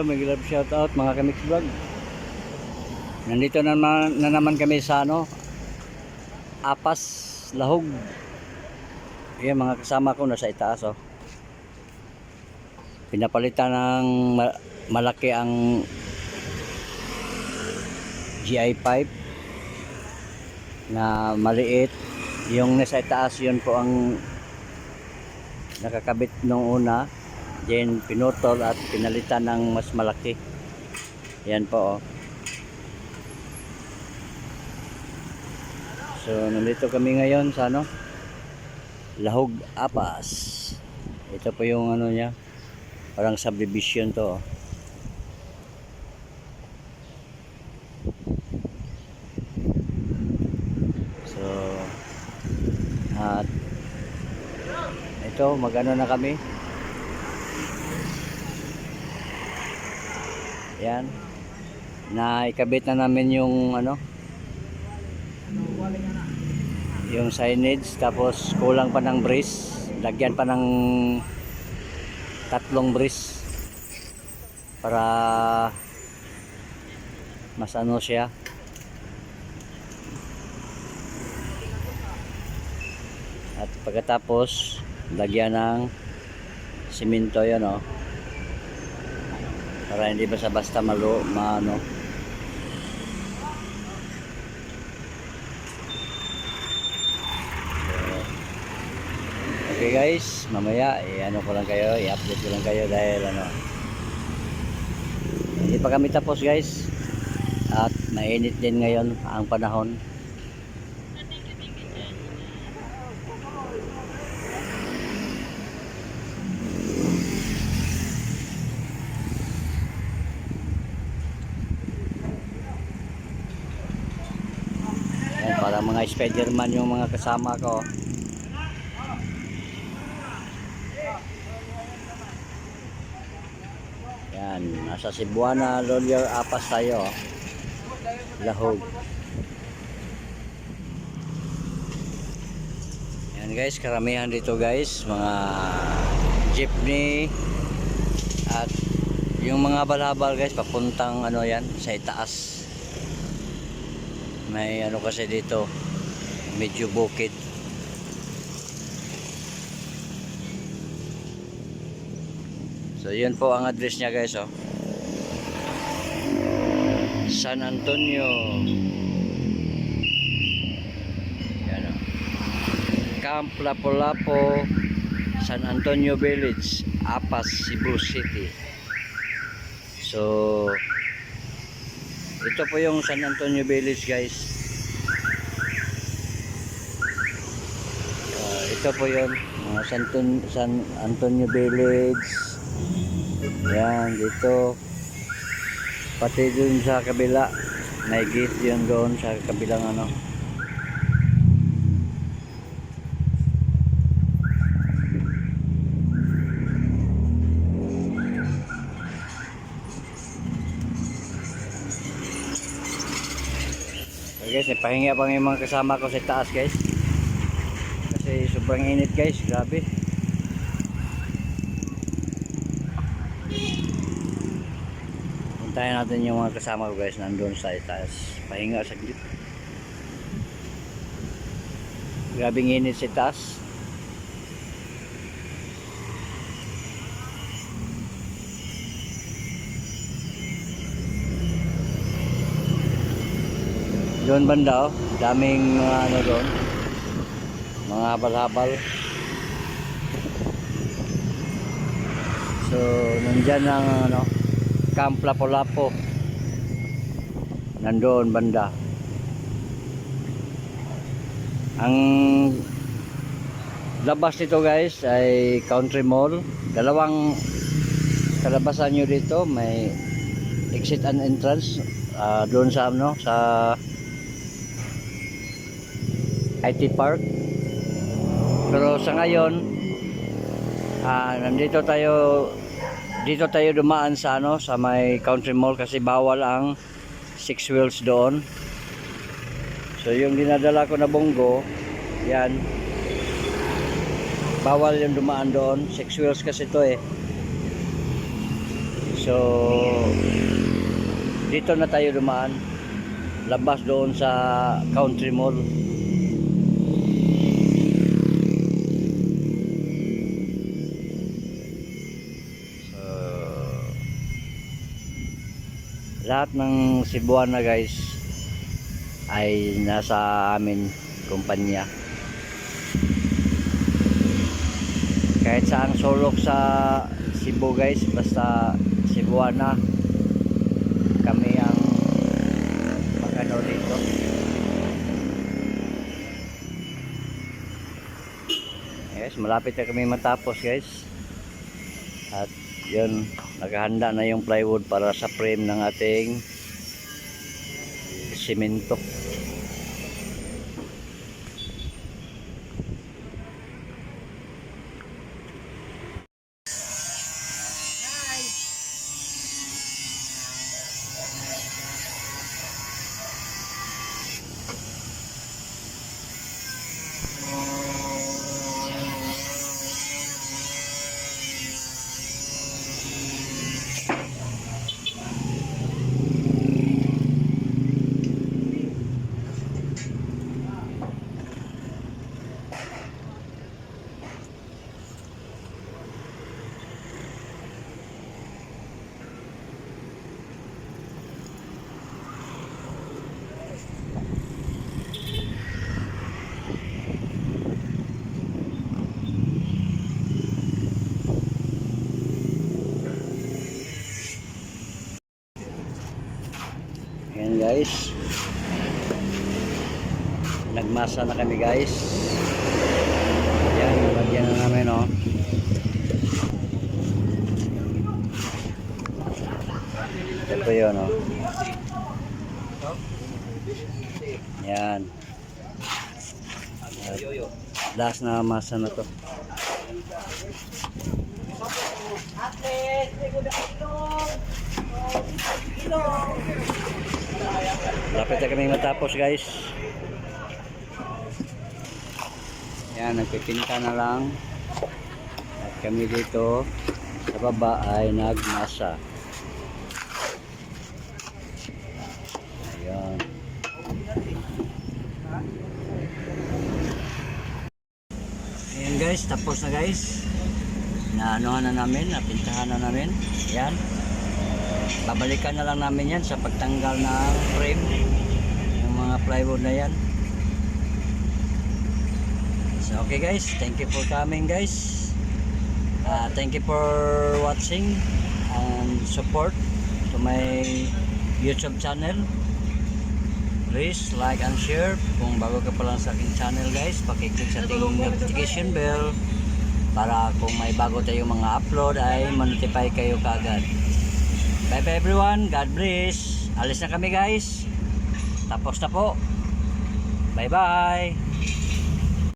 Hello, may love shout out mga kamix vlog. Nandito na naman, na naman kami sa ano, Apas, Lahog. Yan mga kasama ko nasa itaas oh. Pinapalitan ng ma- malaki ang GI pipe na maliit. Yung nasa itaas yun po ang nakakabit nung una. Then pinutol at pinalitan ng mas malaki. Yan po oh. So nandito kami ngayon sa ano? Lahog Apas. Ito po yung ano niya. Parang subdivision to. oh. So at ito magano na kami. Yan. Na ikabit na namin yung ano yung signage. Tapos kulang pa ng brace lagyan pa ng tatlong brace para mas ano siya. At pagkatapos lagyan ng simento yun oh para hindi basta basta malo maano? Okay guys, mamaya i-ano ko lang kayo, i-update ko lang kayo dahil ano hindi pa kami tapos guys. At mainit din ngayon ang panahon para mga Spiderman yung mga kasama ko Yan, nasa Cebuana, Lolier, Apas tayo. Lahog. Yan guys, karamihan dito guys, mga jeepney at yung mga balabal guys, papuntang ano yan, sa itaas. May ano kasi dito, medyo bukid. So yun po ang address niya guys oh. San Antonio. Yan oh. Camp Lapu-Lapu, San Antonio Village, Apas, Cebu City. So ito po yung San Antonio Village guys. Ah, ito po yun, mga San, San Antonio Village. Yan, dito. Pati dun sa kabila. May gate yun doon sa kabilang ano. Guys, ipahinga pa yung mga kasama ko sa taas guys. Kasi sobrang init guys, grabe. Puntahan natin yung mga kasama ko guys nandun sa itaas. Pahinga saglit. Grabing init sa itaas. Doon banda oh, daming mga ano doon. Mga habal-habal. So, nandyan ang ano, Camp Lapu-Lapu. Nandoon banda. Ang labas nito guys ay Country Mall. Dalawang kalabasan nyo dito may exit and entrance ah, doon sa ano sa IT Park. Pero sa ngayon ah, nandito tayo dito tayo dumaan sa ano sa may country mall kasi bawal ang six wheels doon so yung dinadala ko na bonggo yan bawal yung dumaan doon six wheels kasi to eh So, dito na tayo dumaan. Labas doon sa country mall. Lahat ng Cebuana guys ay nasa amin kumpanya. Kahit saan sulok sa Cebu guys, basta Cebuana kami ang magano dito. Yes, malapit na kami matapos guys. At yun, naghahanda na yung plywood para sa frame ng ating simento. Ayan guys. Nagmasa na kami guys. Ayan, nalagyan na namin oh. Ito yun oh. Ayan. At last na masa na to. Lapit na kami matapos guys. Yan, nagpipinta na lang. At kami dito sa baba ay nagmasa. Ayan. Ayan guys, tapos na guys. Naanohan na namin, napintahan na namin. Ayan. Babalikan na lang namin yan sa pagtanggal ng frame. Yung mga plywood na yan. So okay guys, thank you for coming guys. Uh, thank you for watching and support to my YouTube channel. Please like and share. Kung bago ka pa lang sa aking channel guys, pakiclick sa ating notification bell para kung may bago tayong mga upload ay manotify kayo kagad. Bye bye everyone. God bless. Alis na kami guys. Tapos na po. Bye bye.